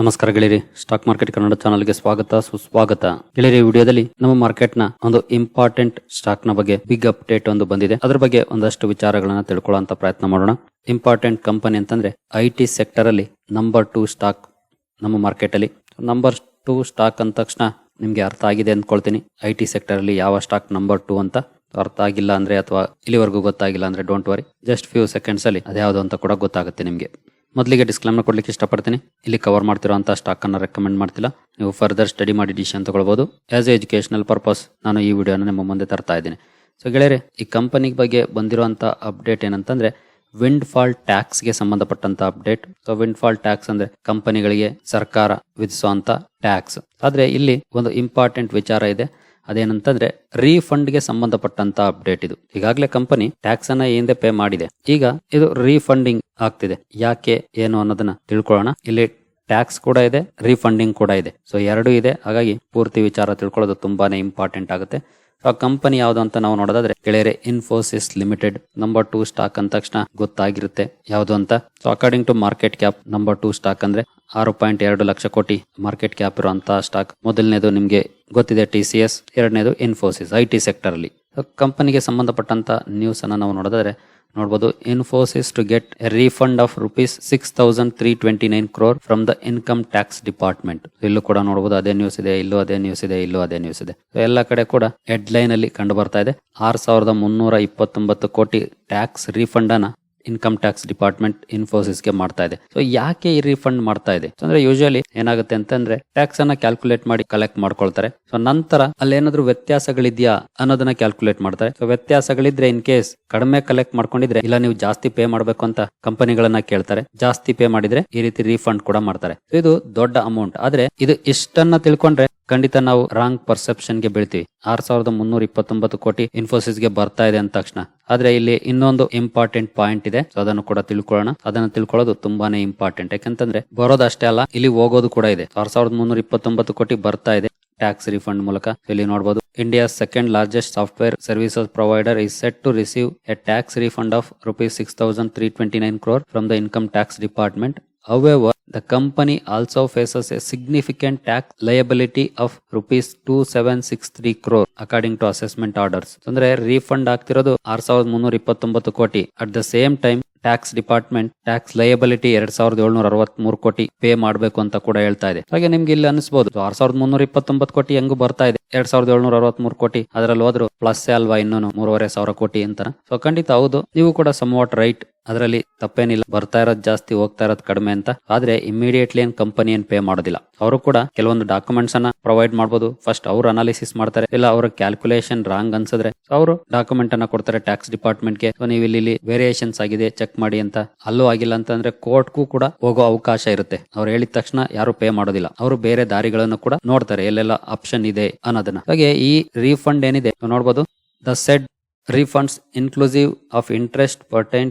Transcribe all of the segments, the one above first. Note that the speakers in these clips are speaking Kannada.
ನಮಸ್ಕಾರ ಗೆಳೆಯರಿ ಸ್ಟಾಕ್ ಮಾರ್ಕೆಟ್ ಕನ್ನಡ ಚಾನಲ್ಗೆ ಸ್ವಾಗತ, ಸುಸ್ವಾಗತ. ಗೆಳೆಯರಿ ವಿಡಿಯೋದಲ್ಲಿ ನಮ್ಮ ಮಾರ್ಕೆಟ್ನ ಒಂದು ಇಂಪಾರ್ಟೆಂಟ್ ಸ್ಟಾಕ್ನ ಬಗ್ಗೆ ಬಿಗ್ ಅಪ್ಡೇಟ್ ಒಂದು ಬಂದಿದೆ. ಅದರ ಬಗ್ಗೆ ಒಂದಷ್ಟು ವಿಚಾರಗಳನ್ನ ತಿಳ್ಕೊಳ್ಳುವಂತ ಪ್ರಯತ್ನ ಮಾಡೋಣ. ಇಂಪಾರ್ಟೆಂಟ್ ಕಂಪನಿ ಅಂತಂದ್ರೆ ಐ ಟಿ ಸೆಕ್ಟರ್ ಅಲ್ಲಿ ನಂಬರ್ ಟೂ ಸ್ಟಾಕ್ ನಮ್ಮ ಮಾರ್ಕೆಟ್ ಅಲ್ಲಿ. ನಂಬರ್ ಟೂ ಸ್ಟಾಕ್ ಅಂದ ತಕ್ಷಣ ನಿಮ್ಗೆ ಅರ್ಥ ಆಗಿದೆ ಅಂದ್ಕೊಳ್ತೀನಿ ಐ ಟಿ ಸೆಕ್ಟರ್ ಅಲ್ಲಿ ಯಾವ ಸ್ಟಾಕ್ ನಂಬರ್ ಟೂ ಅಂತ ಅರ್ಥ ಆಗಿಲ್ಲ ಅಂದ್ರೆ ಅಥವಾ ಇಲ್ಲಿವರೆಗೂ ಗೊತ್ತಾಗಿಲ್ಲ ಅಂದ್ರೆ don't worry just few seconds ಅಲ್ಲಿ ಅದ್ಯಾವುದು ಅಂತ ಕೂಡ ಗೊತ್ತಾಗುತ್ತೆ ನಿಮ್ಗೆ. ಮೊದಲಿಗೆ ಡಿಸ್ಕ್ಲೈಮರ್ ಕೊಡ್ಲಿಕ್ಕೆ ಇಷ್ಟಪಡ್ತೀನಿ. ಇಲ್ಲಿ ಕವರ್ ಮಾಡ್ತಿರೋಂಥ ಸ್ಟಾಕ್ ಅನ್ನ ರೆಕಮೆಂಡ್ ಮಾಡ್ತಿಲ್ಲ. ನೀವು ಫರ್ದರ್ ಸ್ಟಡಿ ಮಾಡಿ ಡಿಸಿಷನ್ ತಗೊಳ್ಬಹುದು ಆಸ್ ಎ ಎಜುಕೇಶನಲ್ ಪರ್ಪಸ್ ನಾನು ಈ ವಿಡಿಯೋನ ನಿಮ್ಮ ಮುಂದೆ ತರ್ತಾ ಇದ್ದೀನಿ. ಸೊ ಗೆಳೆಯರೆ, ಈ ಕಂಪನಿ ಬಗ್ಗೆ ಬಂದಿರುವಂತ ಅಪ್ಡೇಟ್ ಏನಂತಂದ್ರೆ ವಿಂಡ್ ಫಾಲ್ ಟ್ಯಾಕ್ಸ್ಗೆ ಸಂಬಂಧಪಟ್ಟಂತ update so windfall tax ಅಂದ್ರೆ ಕಂಪನಿಗಳಿಗೆ ಸರ್ಕಾರ ವಿಧಿಸುವಂತ ಟ್ಯಾಕ್ಸ್ ಆದ್ರೆ ಇಲ್ಲಿ ಒಂದು ಇಂಪಾರ್ಟೆಂಟ್ ವಿಚಾರ ಇದೆ. ಅದೇನಂತಂದ್ರೆ ರೀಫಂಡ್ಗೆ ಸಂಬಂಧಪಟ್ಟಂತ ಅಪ್ಡೇಟ್ ಇದು. ಈಗಾಗಲೇ ಕಂಪನಿ ಟ್ಯಾಕ್ಸ್ ಅನ್ನ ಹಿಂದೆ ಪೇ ಮಾಡಿದೆ. ಈಗ ಇದು ರೀಫಂಡಿಂಗ್ ಆಗ್ತಿದೆ. ಯಾಕೆ, ಏನು ಅನ್ನೋದನ್ನ ತಿಳ್ಕೊಳ್ಳೋಣ. ಇಲ್ಲಿ ಟ್ಯಾಕ್ಸ್ ಕೂಡ ಇದೆ, ರೀಫಂಡಿಂಗ್ ಕೂಡ ಇದೆ. ಸೊ, ಎರಡು ಇದೆ. ಹಾಗಾಗಿ ಪೂರ್ತಿ ವಿಚಾರ ತಿಳ್ಕೊಳ್ಳೋದು ತುಂಬಾನೇ ಇಂಪಾರ್ಟೆಂಟ್ ಆಗುತ್ತೆ. ಆ ಕಂಪನಿ ಯಾವ್ದು ಅಂತ ನಾವು ನೋಡೋದಾದ್ರೆ ಗೆಳೆಯರೆ Infosys limited number two stock ಅಂದ ತಕ್ಷಣ ಗೊತ್ತಾಗಿರುತ್ತೆ. ಯಾವ್ದು ಅಂತ? So according to market cap number two stock ಅಂದ್ರೆ ಆರು ಪಾಯಿಂಟ್ ಎರಡು ಲಕ್ಷ ಕೋಟಿ ಮಾರ್ಕೆಟ್ ಕ್ಯಾಪ್ ಇರುವಂತಹ ಸ್ಟಾಕ್ ಮೊದಲನೇದು ನಿಮ್ಗೆ ಗೊತ್ತಿದೆ ಟಿ ಸಿ ಎಸ್ ಎರಡನೇದು ಇನ್ಫೋಸಿಸ್ ಐ ಟಿ ಸೆಕ್ಟರ್ ಅಲ್ಲಿ. ಕಂಪನಿಗೆ ಸಂಬಂಧಪಟ್ಟಂತ ನ್ಯೂಸ್ ಅನ್ನ ನಾವು ನೋಡೋದಾದ್ರೆ ನೋಡಬಹುದು Infosys to get a refund of rupees six thousand three twenty nine crore from the income tax department ಇಲ್ಲೂ ಕೂಡ ನೋಡಬಹುದು ಅದೇ ನ್ಯೂಸ್ ಇದೆ, ಇಲ್ಲೂ ಅದೇ ನ್ಯೂಸ್ ಇದೆ, ಇಲ್ಲೂ ಅದೇ ನ್ಯೂಸ್ ಇದೆ. ಎಲ್ಲ ಕಡೆ ಕೂಡ ಹೆಡ್ ಲೈನ್ ಅಲ್ಲಿ ಕಂಡು ಬರ್ತಾ ಇದೆ. ಆರ್ ಸಾವಿರದ ಮುನ್ನೂರ ಇಪ್ಪತ್ತೊಂಬತ್ತು ಕೋಟಿ ಟ್ಯಾಕ್ಸ್ ರೀಫಂಡ್ ಅನ್ನ ಇನ್ಕಮ್ ಟ್ಯಾಕ್ಸ್ ಡಿಪಾರ್ಟ್ಮೆಂಟ್ ಇನ್ಫೋಸಿಸ್ಗೆ ಮಾಡ್ತಾ ಇದೆ. ಸೊ ಯಾಕೆ ಈ ರೀಫಂಡ್ ಮಾಡ್ತಾ ಇದೆ? ಅಂದ್ರೆ ಯೂಶಲಿ ಏನಾಗುತ್ತೆ ಅಂತಂದ್ರೆ ಟ್ಯಾಕ್ಸ್ ಅನ್ನ ಕ್ಯಾಲ್ಕುಲೇಟ್ ಮಾಡಿ ಕಲೆಕ್ಟ್ ಮಾಡ್ಕೊಳ್ತಾರೆ. ಸೊ ನಂತರ ಅಲ್ಲಿ ಏನಾದ್ರು ವ್ಯತ್ಯಾಸಗಳಿದ್ಯಾ ಅನ್ನೋದನ್ನ ಕ್ಯಾಲ್ಕುಲೇಟ್ ಮಾಡ್ತಾರೆ. ಸೊ ವ್ಯತ್ಯಾಸಗಳಿದ್ರೆ ಇನ್ ಕೇಸ್ ಕಡಿಮೆ ಕಲೆಕ್ಟ್ ಮಾಡ್ಕೊಂಡಿದ್ರೆ ಇಲ್ಲ ನೀವು ಜಾಸ್ತಿ ಪೇ ಮಾಡಬೇಕು ಅಂತ ಕಂಪನಿಗಳನ್ನ ಕೇಳ್ತಾರೆ. ಜಾಸ್ತಿ ಪೇ ಮಾಡಿದ್ರೆ ಈ ರೀತಿ ರೀಫಂಡ್ ಕೂಡ ಮಾಡ್ತಾರೆ. ಇದು ದೊಡ್ಡ ಅಮೌಂಟ್ ಆದ್ರೆ ಇದು ಇಷ್ಟನ್ನ ತಿಳ್ಕೊಂಡ್ರೆ ಖಂಡಿತ ನಾವು ರಾಂಗ್ ಪರ್ಸೆಪ್ಷನ್ಗೆ ಬೀಳ್ತೀವಿ. ಆರ್ ಸಾವಿರದ ಮುನ್ನೂರ ಇಪ್ಪತ್ತೊಂಬತ್ತು ಕೋಟಿ ಇನ್ಫೋಸಿಸ್ಗೆ ಬರ್ತಾ ಇದೆ ಅಂದ ತಕ್ಷಣ. ಆದ್ರೆ ಇಲ್ಲಿ ಇನ್ನೊಂದು ಇಂಪಾರ್ಟೆಂಟ್ ಪಾಯಿಂಟ್ ಇದೆ. ಸೊ ಅದನ್ನು ಕೂಡ ತಿಳ್ಕೊಳ್ಳೋಣ. ಅದನ್ನ ತಿಳ್ಕೊಳ್ಳೋದು ತುಂಬಾನೇ ಇಂಪಾರ್ಟೆಂಟ್ ಯಾಕಂತಂದ್ರೆ ಬರೋದಷ್ಟೇ ಅಲ್ಲ ಇಲ್ಲಿ ಹೋಗೋದು ಕೂಡ ಇದೆ. ಆರ್ ಸಾವಿರದ ಮುನ್ನೂರ ಇಪ್ಪತ್ತೊಂಬತ್ತು ಕೋಟಿ ಬರ್ತಾ ಇದೆ ಟ್ಯಾಕ್ಸ್ ರಿಫಂಡ್ ಮೂಲಕ. ಇಲ್ಲಿ ನೋಡಬಹುದು India second largest software services provider is set to receive a tax refund of rupees six thousand three twenty nine crore from the income tax department However, the company also faces a significant tax liability of rupees 2763 crore according to assessment orders. ಅಂದ್ರೆ ರೀಫಂಡ್ ಆಗ್ತಿರೋದು ಆರ್ ಸಾವಿರದ ಮುನ್ನೂರ ಇಪ್ಪತ್ತೊಂಬತ್ತು ಕೋಟಿ at the same time tax department tax liability ಎರಡ್ ಸಾವಿರದ ಏಳ್ನೂರ ಅರವತ್ ಮೂರು ಕೋಟಿ ಪೇ ಮಾಡಬೇಕು ಅಂತ ಕೂಡ ಹೇಳ್ತಾ ಇದೆ. ಹಾಗೆ ನಿಮ್ಗೆ ಇಲ್ಲಿ ಅನಿಸಬಹುದು ಆರ್ ಸಾವಿರದ ಮುನ್ನೂರ ಇಪ್ಪತ್ತೊಂಬತ್ತು ಕೋಟಿ ಹೆಂಗು ಬರ್ತಾ ಇದೆ. ಎರಡ್ ಸಾವಿರದ ಏಳ್ನೂರ ಅರವತ್ ಮೂರು ಕೋಟಿ, ಅದರಲ್ಲಿ ಹೋದ್ರು ಪ್ಲಸ್ ಅಲ್ವಾ ಇನ್ನೂ ಮೂರುವರೆ ಸಾವಿರ ಕೋಟಿ ಅಂತ ಸೊ ಖಂಡಿತ ಹೌದು, ನೀವು ಕೂಡ ಸಮ್ವಾಟ್ ರೈಟ್ ಅದರಲ್ಲಿ ತಪ್ಪೇನಿಲ್ಲ, ಬರ್ತಾ ಇರೋದು ಜಾಸ್ತಿ, ಹೋಗ್ತಾ ಇರೋದು ಕಡಿಮೆ ಅಂತ. ಆದ್ರೆ ಇಮಿಡಿಯೇಟ್ಲಿ ಏನ್ ಕಂಪನಿ ಏನ್ ಪೇ ಮಾಡೋದಿಲ್ಲ. ಅವರು ಕೂಡ ಕೆಲವೊಂದು ಡಾಕ್ಯುಮೆಂಟ್ಸ್ ಅನ್ನ ಪ್ರೊವೈಡ್ ಮಾಡಬಹುದು ಫಸ್ಟ್ ಅವ್ರು ಅನಾಲಿಸಿಸ್ ಮಾಡ್ತಾರೆ, ಇಲ್ಲ ಅವ್ರ ಕ್ಯಾಲ್ಕುಲೇಷನ್ ರಾಂಗ್ ಅನ್ಸಿದ್ರೆ ಅವರು ಡಾಕ್ಯುಮೆಂಟ್ ಅನ್ನ ಕೊಡ್ತಾರೆ ಟ್ಯಾಕ್ಸ್ ಡಿಪಾರ್ಟ್ಮೆಂಟ್ಗೆ. ನೀವು ಇಲ್ಲಿ ವೇರಿಯೇಷನ್ಸ್ ಆಗಿದೆ ಚೆಕ್ ಮಾಡಿ ಅಂತ. ಅಲ್ಲೂ ಆಗಿಲ್ಲ ಅಂತಂದ್ರೆ ಕೋರ್ಟ್ಗೂ ಕೂಡ ಹೋಗೋ ಅವಕಾಶ ಇರುತ್ತೆ. ಅವ್ರು ಹೇಳಿದ ತಕ್ಷಣ ಯಾರು ಪೇ ಮಾಡೋದಿಲ್ಲ. ಅವರು ಬೇರೆ ದಾರಿಗಳನ್ನು ಕೂಡ ನೋಡ್ತಾರೆ. ಎಲ್ಲೆಲ್ಲ ಆಪ್ಷನ್ ಇದೆ ಅನ್ನೋದನ್ನ. ಹಾಗೆ ಈ ರೀಫಂಡ್ ಏನಿದೆ ನೋಡ್ಬೋದು. The said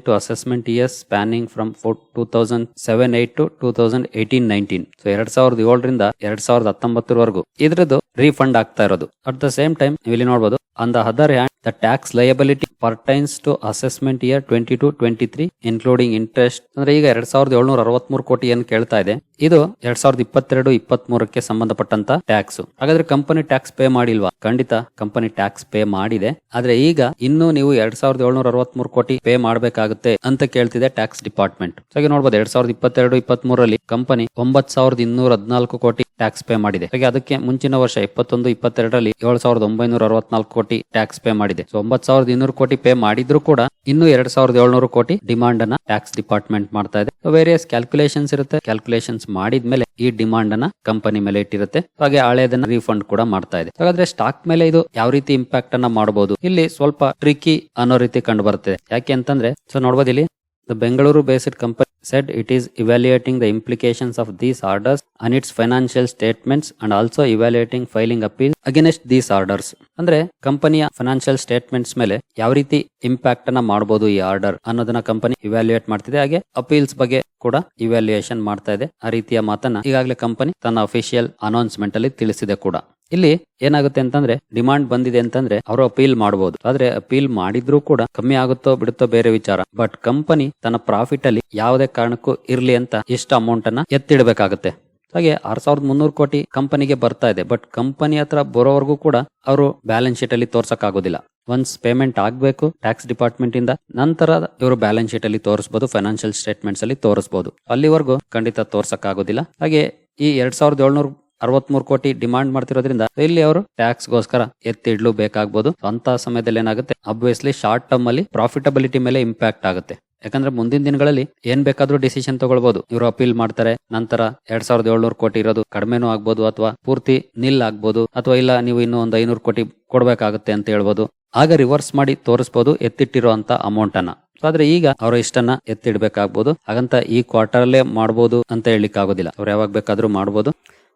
to assessment of spanning from four assessment thousand seven from 2007-8 thousand 2018-19 so ಎರಡ್ ಸಾವಿರದ ಏಳರಿಂದ ಎರಡ್ ಸಾವಿರದ ಹತ್ತೊಂಬತ್ತರವರೆಗೂ ಇದ್ರದ್ದು ರೀಫಂಡ್ ಆಗ್ತಾ ಇರೋದು. ಅಟ್ ದ ಸೇಮ್ ಟೈಮ್ ನೀವು ಇಲ್ಲಿ ನೋಡಬಹುದು on other hand the tax liability pertains to assessment year twenty two twenty three including interest ಅಂದ್ರೆ ಈಗ ಎರಡ್ ಸಾವಿರದ ಏಳ್ನೂರ ಅರವತ್ಮೂರು ಕೋಟಿ ಏನು ಕೇಳ್ತಾ ಇದೆ, ಇದು ಎರಡ್ ಸಾವಿರದ ಇಪ್ಪತ್ತೆರಡು ಇಪ್ಪತ್ತ್ ಮೂರಕ್ಕೆ ಸಂಬಂಧಪಟ್ಟಂತ ಟ್ಯಾಕ್ಸ್ ಹಾಗಾದ್ರೆ ಕಂಪನಿ ಟ್ಯಾಕ್ಸ್ ಪೇ ಮಾಡಿಲ್ವಾ? ಖಂಡಿತ ಕಂಪನಿ ಟ್ಯಾಕ್ಸ್ ಪೇ ಮಾಡಿದೆ. ಆದ್ರೆ ಈಗ ಇನ್ನು ನೀವು ಎರಡ್ ಸಾವಿರದ ಏಳ್ನೂರ ಅರವತ್ಮೂರು ಕೋಟಿ ಪೇ ಮಾಡಬೇಕಾಗುತ್ತೆ ಅಂತ ಕೇಳ್ತಿದೆ ಟ್ಯಾಕ್ಸ್ ಡಿಪಾರ್ಟ್ಮೆಂಟ್ ಹಾಗೆ ನೋಡಬಹುದು ಎರಡ್ ಸಾವಿರದ ಇಪ್ಪತ್ತೆರಡು ಇಪ್ಪತ್ತ್ ಮೂರರಲ್ಲಿ ಕಂಪನಿ ಒಂಬತ್ ಸಾವಿರದ ಇನ್ನೂರ ಹದಿನಾಲ್ಕು ಕೋಟಿ ಟ್ಯಾಕ್ಸ್ ಪೇ ಮಾಡಿದೆ. ಹಾಗೆ ಅದಕ್ಕೆ ಮುಂಚಿನ ವರ್ಷ ಇಪ್ಪತ್ತೊಂದು, ಇಪ್ಪತ್ತೆರಡರಲ್ಲಿ ಏಳು ಸಾವಿರದ ಒಂಬೈನೂರ ಅರವತ್ನಾಲ್ಕು ಕೋಟಿ ಟ್ಯಾಕ್ಸ್ ಪೇ ಮಾಡಿದೆ. ಸೊ ಒಂಬತ್ ಸಾವಿರದ ಇನ್ನೂರು ಕೋಟಿ ಪೇ ಮಾಡಿದ್ರು ಕೂಡ ಇನ್ನು ಎರಡ್ ಸಾವಿರದ ಏಳ್ನೂರು ಕೋಟಿ ಡಿಮಾಂಡ್ ಅನ್ನ ಟ್ಯಾಕ್ಸ್ ಡಿಪಾರ್ಟ್ಮೆಂಟ್ ಮಾಡ್ತಾ ಇದೆ. ವೇರಿಯಸ್ ಕ್ಯಾಲ್ಕುಲೇಷನ್ಸ್ ಇರುತ್ತೆ. ಕ್ಯಾಲ್ಕುಲೇಷನ್ಸ್ ಮಾಡಿದ್ಮೇಲೆ ಈ ಡಿಮಾಂಡ್ ಅನ್ನ ಕಂಪನಿ ಮೇಲೆ ಇಟ್ಟಿರುತ್ತೆ. ಹಾಗೆ ಹಳೆಯದನ್ನ ರೀಫಂಡ್ ಕೂಡ ಮಾಡ್ತಾ ಇದೆ. ಹಾಗಾದ್ರೆ ಸ್ಟಾಕ್ ಮೇಲೆ ಇದು ಯಾವ ರೀತಿ ಇಂಪ್ಯಾಕ್ಟ್ ಅನ್ನ ಮಾಡಬಹುದು ಇಲ್ಲಿ ಸ್ವಲ್ಪ ಟ್ರಿಕಿ ಅನ್ನೋ ರೀತಿ ಕಂಡು ಬರ್ತದೆ. ಯಾಕೆ ಅಂತಂದ್ರೆ ಸೊ ಇಲ್ಲಿ The Bengaluru based company said it is evaluating the implications of these orders on its financial statements and also evaluating filing appeals against these orders. ಅಂದ್ರೆ ಕಂಪನಿಯ ಫೈನಾನ್ಷಿಯಲ್ ಸ್ಟೇಟ್ಮೆಂಟ್ಸ್ ಮೇಲೆ ಯಾವ ರೀತಿ ಇಂಪ್ಯಾಕ್ಟ್ ಅನ್ನ ಮಾಡಬಹುದು ಈ ಆರ್ಡರ್ ಅನ್ನೋದನ್ನ ಕಂಪನಿ ಇವ್ಯಾಲ್ಯೂಯೇಟ್ ಮಾಡ್ತಿದೆ ಹಾಗೆ ಅಪೀಲ್ಸ್ ಬಗ್ಗೆ ಕೂಡ ಇವ್ಯಾಲ್ಯೂಯೇಷನ್ ಮಾಡ್ತಾ ಇದೆ ಆ ರೀತಿಯ ಮಾತನ್ನ ಈಗಾಗಲೇ ಕಂಪನಿ ತನ್ನ ಅಫಿಷಿಯಲ್ ಅನೌನ್ಸ್ಮೆಂಟ್ ಅಲ್ಲಿ ತಿಳಿಸಿದೆ ಕೂಡ ಇಲ್ಲಿ ಏನಾಗುತ್ತೆ ಅಂತಂದ್ರೆ ಡಿಮಾಂಡ್ ಬಂದಿದೆ ಅಂತಂದ್ರೆ ಅವರು ಅಪೀಲ್ ಮಾಡಬಹುದು ಆದ್ರೆ ಅಪೀಲ್ ಮಾಡಿದ್ರು ಕೂಡ ಕಮ್ಮಿ ಆಗುತ್ತೋ ಬಿಡುತ್ತೋ ಬೇರೆ ವಿಚಾರ. ಬಟ್ ಕಂಪನಿ ತನ್ನ ಪ್ರಾಫಿಟ್ ಅಲ್ಲಿ ಯಾವುದೇ ಕಾರಣಕ್ಕೂ ಇರ್ಲಿ ಅಂತ ಎಷ್ಟು ಅಮೌಂಟ್ ಅನ್ನ ಎತ್ತಿಡಬೇಕಾಗುತ್ತೆ. ಹಾಗೆ ಆರ್ ಸಾವಿರದ ಮುನ್ನೂರು ಕೋಟಿ ಕಂಪನಿಗೆ ಬರ್ತಾ ಇದೆ. ಬಟ್ ಕಂಪನಿ ಹತ್ರ ಬರೋವರೆಗೂ ಕೂಡ ಅವರು ಬ್ಯಾಲೆನ್ಸ್ ಶೀಟ್ ಅಲ್ಲಿ ತೋರ್ಸಕ್ ಆಗೋದಿಲ್ಲ ಒನ್ಸ್ ಪೇಮೆಂಟ್ ಆಗ್ಬೇಕು ಟ್ಯಾಕ್ಸ್ ಡಿಪಾರ್ಟ್ಮೆಂಟ್ ಇಂದ ನಂತರ ಇವರು ಬ್ಯಾಲೆನ್ಸ್ ಶೀಟ್ ಅಲ್ಲಿ ತೋರಿಸಬಹುದು ಫೈನಾನ್ಷಿಯಲ್ ಸ್ಟೇಟ್ಮೆಂಟ್ಸ್ ಅಲ್ಲಿ ತೋರಿಸಬಹುದು ಅಲ್ಲಿವರೆಗೂ ಖಂಡಿತ ತೋರ್ಸಕ್ ಆಗೋದಿಲ್ಲ ಹಾಗೆ ಈ ಎರಡ್ ಸಾವಿರದ ಏಳ್ನೂರ ಅರವತ್ಮೂರು ಕೋಟಿ ಡಿಮಾಂಡ್ ಮಾಡ್ತಿರೋದ್ರಿಂದ ಇಲ್ಲಿ ಅವರು ಟ್ಯಾಕ್ಸ್ ಗೋಸ್ಕರ ಎತ್ತಿಡ್ಲು ಬೇಕಾಗಬಹುದು ಅಂತ ಸಮಯದಲ್ಲಿ ಏನಾಗುತ್ತೆ? ಅಬ್ವಿಯಸ್ಲಿ ಶಾರ್ಟ್ ಟರ್ಮ್ ಅಲ್ಲಿ ಪ್ರಾಫಿಟಬಿಲಿಟಿ ಮೇಲೆ ಇಂಪ್ಯಾಕ್ಟ್ ಆಗುತ್ತೆ. ಯಾಕಂದ್ರೆ ಮುಂದಿನ ದಿನಗಳಲ್ಲಿ ಏನ್ ಬೇಕಾದ್ರೂ ಡಿಸಿಷನ್ ತಗೊಳ್ಬಹುದು ಇವರು ಅಪೀಲ್ ಮಾಡ್ತಾರೆ, ನಂತರ ಎರಡ್ ಸಾವಿರದ ಏಳ್ನೂರು ಕೋಟಿ ಇರೋದು ಕಡಿಮೆನೂ ಆಗ್ಬೋದು ಅಥವಾ ಪೂರ್ತಿ ನಿಲ್ ಆಗ್ಬೋದು, ಅಥವಾ ಇಲ್ಲ ನೀವು ಇನ್ನೂ ಒಂದು ಐನೂರು ಕೋಟಿ ಕೊಡ್ಬೇಕಾಗುತ್ತೆ ಅಂತ ಹೇಳ್ಬೋದು. ಆಗ ರಿವರ್ಸ್ ಮಾಡಿ ತೋರಿಸಬಹುದು ಎತ್ತಿಟ್ಟಿರೋ ಅಂತ ಅಮೌಂಟ್ ಅನ್ನ. ಆದ್ರೆ ಈಗ ಅವರ ಇಷ್ಟನ್ನ ಎತ್ತಿಡ್ಬೇಕಾಗ್ಬೋದು. ಹಾಗಂತ ಈ ಕ್ವಾರ್ಟರ್ ಅಲ್ಲೇ ಮಾಡಬಹುದು ಅಂತ ಹೇಳಲಿಕ್ಕೆ ಆಗೋದಿಲ್ಲ ಅವ್ರು ಯಾವಾಗ ಬೇಕಾದ್ರೂ ಮಾಡ್ಬೋದು.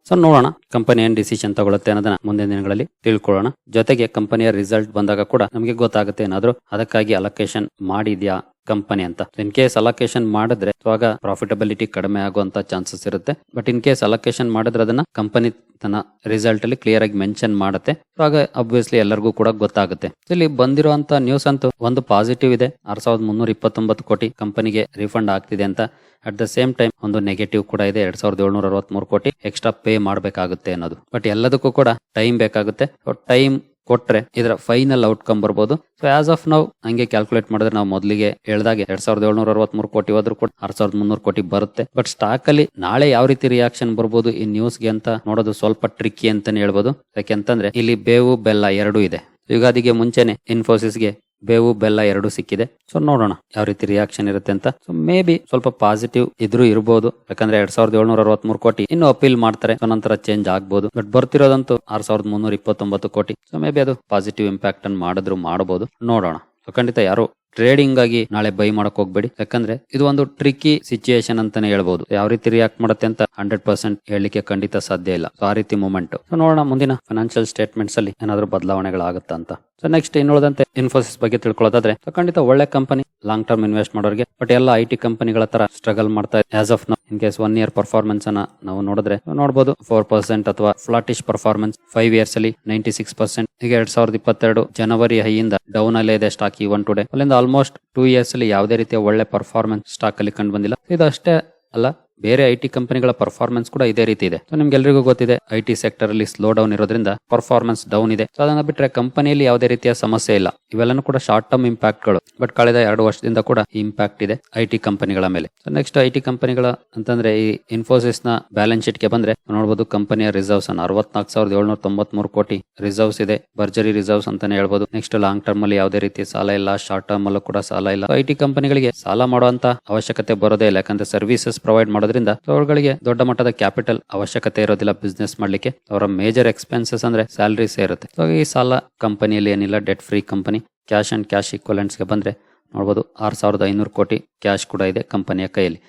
ಸೊ ನೋಡೋಣ ಕಂಪನಿ ಏನ್ ಡಿಸಿಷನ್ ತಗೊಳುತ್ತೆ ಅನ್ನೋದನ್ನ ಮುಂದಿನ ದಿನಗಳಲ್ಲಿ ತಿಳ್ಕೊಳ್ಳೋಣ. ಜೊತೆಗೆ ಕಂಪನಿಯ ರಿಸಲ್ಟ್ ಬಂದಾಗ ಕೂಡ ನಮಗೆ ಗೊತ್ತಾಗುತ್ತೆ ಏನಾದ್ರು. ಅದಕ್ಕಾಗಿ ಅಲೋಕೇಶನ್ ಮಾಡಿದ್ಯಾ? ಕಂಪನಿ ಅಂತ. ಇನ್ ಕೇಸ್ ಅಲೋಕೇಶನ್ ಮಾಡಿದ್ರೆ ಇವಾಗ ಪ್ರಾಫಿಟಬಿಲಿಟಿ ಕಡಿಮೆ ಆಗುವಂತ ಚಾನ್ಸಸ್ ಇರುತ್ತೆ. ಬಟ್ ಇನ್ ಕೇಸ್ ಅಲೋಕೇಶನ್ ಮಾಡಿದ್ರೆ ಅದನ್ನ ಕಂಪನಿ ತನ್ನ ರಿಸಲ್ಟ್ ಅಲ್ಲಿ ಕ್ಲಿಯರ್ ಆಗಿ ಮೆನ್ಷನ್ ಮಾಡುತ್ತೆ. ಇವಾಗ ಅಬ್ವಿಯಸ್ಲಿ ಎಲ್ಲರಿಗೂ ಕೂಡ ಗೊತ್ತಾಗುತ್ತೆ. ಇಲ್ಲಿ ಬಂದಿರುವಂತ ನ್ಯೂಸ್ ಅಂತೂ ಒಂದು ಪಾಸಿಟಿವ್ ಇದೆ. ಆರ್ ಸಾವಿರದ ಮುನ್ನೂರ ಇಪ್ಪತ್ತೊಂಬತ್ತು ಕೋಟಿ ಕಂಪನಿಗೆ ರಿಫಂಡ್ ಆಗ್ತಿದೆ ಅಂತ. ಅಟ್ ದ ಸೇಮ್ ಟೈಮ್ ಒಂದು ನೆಗೆಟಿವ್ ಕೂಡ ಇದೆ. ಎರಡ್ ಸಾವಿರದ ಏಳ್ನೂರ ಅರವತ್ಮೂರು ಕೋಟಿ ಎಕ್ಸ್ಟ್ರಾ ಪೇ ಮಾಡಬೇಕಾಗುತ್ತೆ ಅನ್ನೋದು. ಬಟ್ ಎಲ್ಲದಕ್ಕೂ ಕೂಡ ಟೈಮ್ ಬೇಕಾಗುತ್ತೆ. ಟೈಮ್ ಕೊಟ್ರೆ ಇದರ ಫೈನಲ್ ಔಟ್ಕಮ್ ಬರ್ಬೋದು. ಸೊ ಆಸ್ ಆಫ್ ನಾವು ಹಂಗೆ ಕ್ಯಾಲ್ಕುಲೇಟ್ ಮಾಡಿದ್ರೆ ನಾವು ಮೊದಲಿಗೆ ಹೇಳ್ದಾಗೆ ಎರಡ್ ಸಾವಿರದ ಏಳ್ನೂರ ಅರವತ್ಮೂರು ಕೋಟಿ ಹೋದ್ರು ಕೂಡ ಆರ್ ಸಾವಿರದ ಮುನ್ನೂರು ಕೋಟಿ ಬರುತ್ತೆ. ಬಟ್ ಸ್ಟಾಕ್ ಅಲ್ಲಿ ನಾಳೆ ಯಾವ ರೀತಿ ರಿಯಾಕ್ಷನ್ ಬರ್ಬೋದು ಈ ನ್ಯೂಸ್ಗೆ ಅಂತ ನೋಡೋದು ಸ್ವಲ್ಪ ಟ್ರಿಕ್ಕಿ ಅಂತಾನೆ ಹೇಳ್ಬೋದು. ಯಾಕೆಂತಂದ್ರೆ ಇಲ್ಲಿ ಬೇವು ಬೆಲ್ಲ ಎರಡೂ ಇದೆ. ಯುಗಾದಿಗೆ ಮುಂಚೆನೆ ಇನ್ಫೋಸಿಸ್ಗೆ ಬೇವು, ಬೆಲ್ಲ ಎರಡು ಸಿಕ್ಕಿದೆ. ಸೊ ನೋಡೋಣ ಯಾವ ರೀತಿ ರಿಯಾಕ್ಷನ್ ಇರುತ್ತೆ ಅಂತ. ಸೊ ಮೇ ಬಿ ಸ್ವಲ್ಪ ಪಾಸಿಟಿವ್ ಇದ್ರೂ ಇರಬಹುದು ಯಾಕಂದ್ರೆ ಎರಡ್ ಸಾವಿರದ ಏಳ್ನೂರ ಅರವತ್ಮೂರು ಕೋಟಿ ಇನ್ನು ಅಪೀಲ್ ಮಾಡ್ತಾರೆ. ನಂತರ ಚೇಂಜ್ ಆಗ್ಬಹುದು ಬಟ್ ಬರ್ತಿರೋದಂತೂ ಆರ್ ಸಾವಿರದ ಮುನ್ನೂರ ಇಪ್ಪತ್ತೊಂಬತ್ತು ಕೋಟಿ. ಸೊ ಮೇ ಬಿ ಅದು ಪಾಸಿಟಿವ್ ಇಂಪ್ಯಾಕ್ಟ್ ಅನ್ನು ಮಾಡಿದ್ರು ಮಾಡಬಹುದು ನೋಡೋಣ. ಖಂಡಿತ ಯಾರು ಟ್ರೇಡಿಂಗ್ ಆಗಿ ನಾಳೆ ಬೈ ಮಾಡಕ್ ಹೋಗ್ಬೇಡಿ. ಯಾಕಂದ್ರೆ ಇದು ಒಂದು ಟ್ರಿಕಿ ಸಿಚುಯೇಷನ್ ಅಂತಾನೆ ಹೇಳ್ಬಹುದು ಯಾವ ರೀತಿ ರಿಯಾಕ್ಟ್ ಮಾಡುತ್ತೆ ಅಂತ ಹಂಡ್ರೆಡ್ ಪರ್ಸೆಂಟ್ ಹೇಳಲಿಕ್ಕೆ ಖಂಡಿತ ಸಾಧ್ಯ ಇಲ್ಲ. ಆ ರೀತಿ ಮೂಮೆಂಟ್ ನೋಡೋಣ ಮುಂದಿನ ಫೈನಾನ್ಷಿಯಲ್ ಸ್ಟೇಟ್ಮೆಂಟ್ಸ್ ಅಲ್ಲಿ ಏನಾದ್ರು ಬದಲಾವಣೆಗಳಾಗುತ್ತಾ ಅಂತ. ಸೊ ನೆಕ್ಸ್ಟ್ ಇನ್ನುಳಿದಂತೆ ಇನ್ಫೋಸಿಸ್ ಬಗ್ಗೆ ತಿಳ್ಕೊಳ್ಳೋದಾದ್ರೆ ಖಂಡಿತ ಒಳ್ಳೆ ಕಂಪನಿ ಲಾಂಗ್ ಟರ್ಮ್ ಇನ್ವೆಸ್ಟ್ ಮಾಡೋರಿಗೆ ಬಟ್ ಎಲ್ಲ ಐ ಟಿ ಕಂಪನಿಗಳ ತರ ಸ್ಟ್ರಗಲ್ ಮಾಡ್ತಾ as of in case one year performance ಅನ್ನ ನಾವು ನೋಡಿದ್ರೆ ನೋಡಬಹುದು ಫೋರ್ ಪರ್ಸೆಂಟ್ ಅಥವಾ ಫ್ಲಾಟಿಶ್ ಪರ್ಫಾರ್ಮೆನ್ಸ್ ಫೈವ್ ಇಯರ್ಸ್ ಅಲ್ಲಿ ನೈಂಟಿ ಸಿಕ್ಸ್ ಪರ್ಸೆಂಟ್ ಈಗ ಎರಡ್ ಸಾವಿರದ ಇಪ್ಪತ್ತೆರಡು ಜನವರಿ ಹೈಯಿಂದ ಡೌನ್ ಅಲ್ಲೇ ಇದೆ ಸ್ಟಾಕ್ ಈ ಒನ್ ಟುಡೇ ಅಲ್ಲಿಂದ ಆಲ್ಮೋಸ್ಟ್ ಟೂ ಇಯರ್ಸ್ ಅಲ್ಲಿ ಯಾವುದೇ ರೀತಿಯ ಒಳ್ಳೆ ಪರ್ಫಾರ್ಮೆನ್ಸ್ ಸ್ಟಾಕ್ ಅಲ್ಲಿ ಕಂಡು ಬಂದಿಲ್ಲ. ಇದು ಅಷ್ಟೇ ಅಲ್ಲ ಬೇರೆ ಐ ಟಿ ಕಂಪನಿಗಳ ಪರ್ಫಾರ್ಮೆನ್ಸ್ ಕೂಡ ಇದೇ ರೀತಿ ಇದೆ. ಸೊ ನಿಮ್ಗೆಲ್ರಿಗೂ ಗೊತ್ತಿದೆ, ಐ ಟಿ ಸೆಕ್ಟರ್ ಅಲ್ಲಿ ಸ್ಲೋ ಡೌನ್ ಇರೋದ್ರಿಂದ ಪರ್ಫಾರ್ಮೆನ್ಸ್ ಡೌನ್ ಇದೆ. ಸೊ ಅದನ್ನ ಬಿಟ್ರೆ ಕಂಪನಿಯಲ್ಲಿ ಯಾವುದೇ ರೀತಿಯ ಸಮಸ್ಯೆ ಇಲ್ಲ. ಇವೆಲ್ಲನೂ ಕೂಡ ಶಾರ್ಟ್ ಟರ್ಮ್ ಇಂಪ್ಯಾಕ್ಟ್ಗಳು. ಬಟ್ ಕಳೆದ ಎರಡು ವರ್ಷದಿಂದ ಕೂಡ ಇಂಪ್ಯಾಕ್ಟ್ ಇದೆ ಐ ಟಿ ಕಂಪನಿಗಳ ಮೇಲೆ. ನೆಕ್ಸ್ಟ್ ಐ ಟಿ ಕಂಪನಿಗಳ ಅಂತಂದ್ರೆ ಈ ಇನ್ಫೋಸಿಸ್ನ ಬ್ಯಾಲೆನ್ಸ್ ಶೀಟ್ಗೆ ಬಂದ್ರೆ ನೋಡಬಹುದು ಕಂಪನಿಯ ರಿಸರ್ವ್ಸ್ ಅನ್ನ ಅರವತ್ನಾಲ್ಕು ಸಾವಿರದ ಏಳ್ನೂರ ತೊಂಬತ್ಮೂರು ಕೋಟಿ ರಿಸರ್ವ್ಸ್ ಇದೆ. ಬರ್ಜರಿ ರಿಸರ್ವ್ಸ್ ಅಂತಾನೆ ಹೇಳ್ಬಹುದು ನೆಕ್ಸ್ಟ್ ಲಾಂಗ್ ಟರ್ಮ್ ಅಲ್ಲಿ ಯಾವುದೇ ರೀತಿ ಸಾಲ ಇಲ್ಲ. ಶಾರ್ಟ್ ಟರ್ಮ್ ಅಲ್ಲೂ ಕೂಡ ಸಾಲ ಇಲ್ಲ. ಐ ಟಿ ಕಂಪನಿಗಳಿಗೆ ಸಾಲ ಮಾಡುವಂತ ಅವಶ್ಯಕತೆ ಬರೋದೇ ಇಲ್ಲ. ಯಾಕಂದ್ರೆ ಸರ್ವಿಸಸ್ ಪ್ರೊವೈಡ್ ಮಾಡೋದ್ರಿಂದ so ಅವ್ರಗಳಿಗೆ ದೊಡ್ಡ ಮಟ್ಟದ ಕ್ಯಾಪಿಟಲ್ ಅವಶ್ಯಕತೆ ಇರೋದಿಲ್ಲ ಬಿಸ್ನೆಸ್ ಮಾಡ್ಲಿಕ್ಕೆ. ಅವರ ಮೇಜರ್ ಎಕ್ಸ್ಪೆನ್ಸಸ್ ಅಂದ್ರೆ ಸ್ಯಾಲರೀಸ್ ಇರುತ್ತೆ. ಈ ಸಾಲ ಕಂಪನಿಯಲ್ಲಿ ಏನಿಲ್ಲ debt free company cash and ಕ್ಯಾಶ್ಗೆ ಬಂದ್ರೆ ನೋಡ್ಬೋದು ಆರ್ ಸಾವಿರದ ಐನೂರು ಕೋಟಿ ಕ್ಯಾಶ್ ಕೂಡ ಇದೆ ಕಂಪನಿಯ ಕೈಯಲ್ಲಿ.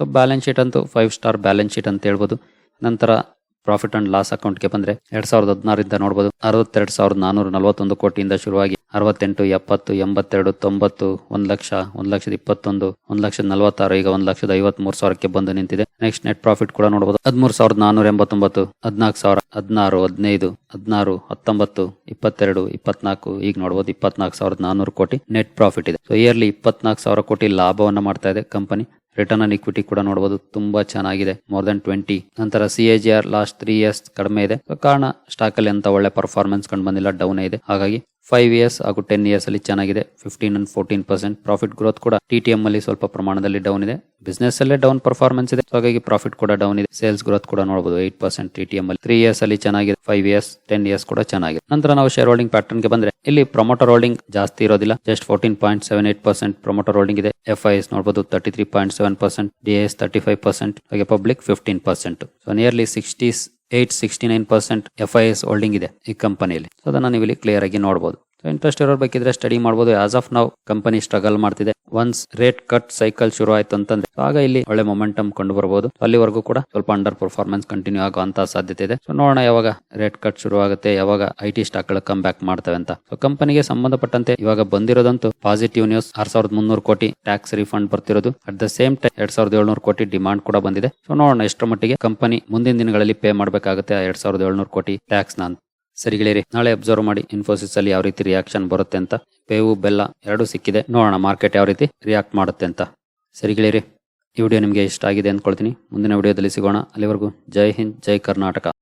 ಸೊ ಬ್ಯಾಲೆನ್ಸ್ ಶೀಟ್ ಅಂತೂ ಫೈವ್ ಸ್ಟಾರ್ ಬ್ಯಾಲೆನ್ಸ್ ಶೀಟ್ ಅಂತ ಹೇಳ್ಬೋದು. ನಂತರ ಪ್ರಾಫಿಟ್ ಅಂಡ್ ಲಾಸ್ ಅಕೌಂಟ್ಗೆ ಬಂದ್ರೆ ಎರಡ್ ಸಾವಿರದ ಹದಿನಾರರಿಂದ ನೋಡಬಹುದು ಅರವತ್ತೆರಡು ಸಾವಿರದ ನಾನೂರ ನಲವತ್ತೊಂದು ಕೋಟಿಯಿಂದ ಶುರುವಾಗಿ ಅರವತ್ತೆಂಟು, ಎಪ್ಪತ್ತು, ಎಂಬತ್ತೆರಡು, ತೊಂಬತ್ತು, ಒಂದ್ ಲಕ್ಷ, ಒಂದ್ ಲಕ್ಷದ ಇಪ್ಪತ್ತೊಂದು, ಒಂದ್ ಲಕ್ಷದ ನಲವತ್ತಾರು, ಈಗ ಒಂದ್ ಲಕ್ಷದ ಐವತ್ ಮೂರು ಸಾವಿರಕ್ಕೆ ಬಂದು ನಿಂತಿದೆ. ನೆಕ್ಸ್ಟ್ ನೆಟ್ ಪ್ರಾಫಿಟ್ ಕೂಡ ನೋಡಬಹುದು ಹದಿಮೂರು ಸಾವಿರದ ನಾನೂರ ಎಂಬತ್ತೊಂಬತ್ತು, ಹದಿನಾಲ್ಕು ಸಾವಿರ, ಹದಿನಾರು, ಹದಿನೈದು, ಹದಿನಾರು, ಹತ್ತೊಂಬತ್ತು, ಇಪ್ಪತ್ತೆರಡು, ಇಪ್ಪತ್ನಾಲ್ಕು, ಈಗ ನೋಡಬಹುದು ಇಪ್ಪತ್ನಾಲ್ಕು ಸಾವಿರದ ನಾನೂರು ಕೋಟಿ ನೆಟ್ ಪ್ರಾಫಿಟ್ ಇದೆ. ಸೊ ಇಯರ್ಲಿ ಇಪ್ಪತ್ನಾಲ್ಕು ಸಾವಿರ ಕೋಟಿ ಲಾಭವನ್ನ ಮಾಡ್ತಾ ಇದೆ ಕಂಪನಿ ರಿಟರ್ನ್ ಆನ್ ಇಕ್ವಿಟಿ ಕೂಡ ನೋಡಬಹುದು ತುಂಬಾ ಚೆನ್ನಾಗಿದೆ. ಮೋರ್ ದನ್ ಟ್ವೆಂಟಿ ನಂತರ C A G R last three years ಕಡಿಮೆ ಇದೆ. ಕಾರಣ ಸ್ಟಾಕ್ ಅಲ್ಲಿ ಅಂತ ಒಳ್ಳೆ ಪರ್ಫಾರ್ಮೆನ್ಸ್ ಕಂಡು ಬಂದಿಲ್ಲ ಡೌನ್ ಇದೆ. ಹಾಗಾಗಿ ಫೈವ್ ಇಯರ್ಸ್ ಹಾಗೂ ಟೆನ್ ಇಯರ್ಸ್ ಅಲ್ಲಿ ಚೆನ್ನಾಗಿದೆ. Fifteen and fourteen percent profit growth ಕೂಡ ಟಿ ಟಿ ಎಂ ಅಲ್ಲಿ ಸ್ವಲ್ಪ ಪ್ರಮಾಣದಲ್ಲಿ ಡೌನ್ ಇದೆ. ಬಿಸ್ನೆಸ್ ಅಲ್ಲೇ ಡೌನ್ ಪರ್ಫಾರ್ಮೆನ್ಸ್ ಇದೆ. ಹಾಗಾಗಿ ಪ್ರಾಫಿಟ್ ಕೂಡ ಡೌನ್ ಇದೆ. ಸೇಲ್ಸ್ ಗ್ರೋತ್ ಕೂಡ ನೋಡಬಹುದು eight percent T T M ಅಲ್ಲಿ. ತ್ರೀ ಇಯರ್ಸ್ ಅಲ್ಲಿ ಚೆನ್ನಾಗಿದೆ. ಫೈವ್ ಇಯರ್ಸ್ ಟೆನ್ ಇಯರ್ಸ್ ಕೂಡ ಚೆನ್ನಾಗಿದೆ. ನಂತರ ನಾವು ಶೇರ್ ಹೋಲ್ಡಿಂಗ್ ಪ್ಯಾಟರ್ನ್ಗೆ ಬಂದ್ರೆ ಇಲ್ಲಿ ಪ್ರೊಮೋಟರ್ ಹೋಲ್ಡಿಂಗ್ ಜಾಸ್ತಿ ಇರೋದಿಲ್ಲ. Just fourteen point seven eight percent promoter holding ಇದೆ. ಎಫ್ ಐ ಎಸ್ ನೋಡಬಹುದು thirty three point seven percent D S thirty five percent ಹಾಗೆ public fifteen percent so nearly sixties eight sixty nine percent F I S holding ಇದೆ ಈ ಕಂಪನಿಯಲ್ಲಿ ಸೊ ಅದನ್ನ ನೀವು ಇಲ್ಲಿ ಕ್ಲಿಯರ್ ಆಗಿ ನೋಡಬಹುದು ಇಂಟ್ರೆಸ್ಟ್ ಇರೋರು ಬೇಕಿದ್ರೆ ಸ್ಟಡಿ ಮಾಡಬಹುದು ಆಸ್ ಆಫ್ ನಾವು ಕಂಪನಿ ಸ್ಟ್ರಗಲ್ ಮಾಡ್ತಿದೆ. ಒನ್ಸ್ ರೇಟ್ ಕಟ್ ಸೈಕಲ್ ಶುರು ಆಯ್ತು ಅಂತಂದ್ರೆ, ಆಗ ಇಲ್ಲಿ ಒಳ್ಳೆ ಮೊಮೆಂಟಮ್ ಕಂಡು ಬರಬಹುದು ಅಲ್ಲಿವರೆಗೂ ಕೂಡ ಸ್ವಲ್ಪ ಅಂಡರ್ ಪರ್ಫಾರ್ಮೆನ್ಸ್ ಕಂಟಿನ್ಯೂ ಆಗುವಂತ ಸಾಧ್ಯತೆ ಇದೆ. ಸೊ ನೋಡೋಣ ಯಾವಾಗ ರೇಟ್ ಕಟ್ ಶುರು ಆಗುತ್ತೆ, ಯಾವಾಗ ಐ ಟಿ ಸ್ಟಾಕ್ಗಳು ಕಮ್ ಬ್ಯಾಕ್ ಮಾಡ್ತವೆ ಅಂತ. ಸೊ ಕಂಪನಿಗೆ ಸಂಬಂಧಪಟ್ಟಂತೆ ಇವಾಗ ಬಂದಿರೋದಂತೂ ಪಾಸಿಟಿವ್ ನ್ಯೂಸ್ ಆರ್ ಸಾವಿರದ ಮುನ್ನೂರು ಕೋಟಿ ಟ್ಯಾಕ್ಸ್ ರಿಫಂಡ್ ಬರ್ತಿರೋದು. ಅಟ್ ದ ಸೇಮ್ ಟೈಮ್ ಎರಡ್ ಸಾವಿರದ ಏಳ್ನೂರು ಕೋಟಿ ಡಿಮಾಂಡ್ ಕೂಡ ಬಂದಿದೆ. ಸೊ ನೋಡೋಣ ಎಷ್ಟರ ಮಟ್ಟಿಗೆ ಕಂಪನಿ ಮುಂದಿನ ದಿನಗಳಲ್ಲಿ ಪೇ ಮಾಡಬೇಕಾಗುತ್ತೆ ಎರಡ್ ಸಾವಿರದ ಏಳ್ನೂರು ಕೋಟಿ ಟ್ಯಾಕ್ಸ್ನ ಸರಿ ಗೆಳೆಯರಿ ನಾಳೆ ಅಬ್ಸರ್ವ್ ಮಾಡಿ ಇನ್ಫೋಸಿಸ್ ಅಲ್ಲಿ ಯಾವ ರೀತಿ ರಿಯಾಕ್ಷನ್ ಬರುತ್ತೆ ಅಂತ. ಬೇವು ಬೆಲ್ಲ ಎರಡು ಸಿಕ್ಕಿದೆ. ನೋಡೋಣ ಮಾರ್ಕೆಟ್ ಯಾವ ರೀತಿ ರಿಯಾಕ್ಟ್ ಮಾಡುತ್ತೆ ಅಂತ. ಸರಿ ಗೆಳೆಯರಿ ಈ ವಿಡಿಯೋ ನಿಮಗೆ ಇಷ್ಟ ಆಗಿದೆ ಅಂದ್ಕೊಳ್ತೀನಿ. ಮುಂದಿನ ವಿಡಿಯೋದಲ್ಲಿ ಸಿಗೋಣ. ಅಲ್ಲಿವರೆಗೂ ಜೈ ಹಿಂದ್, ಜೈ ಕರ್ನಾಟಕ.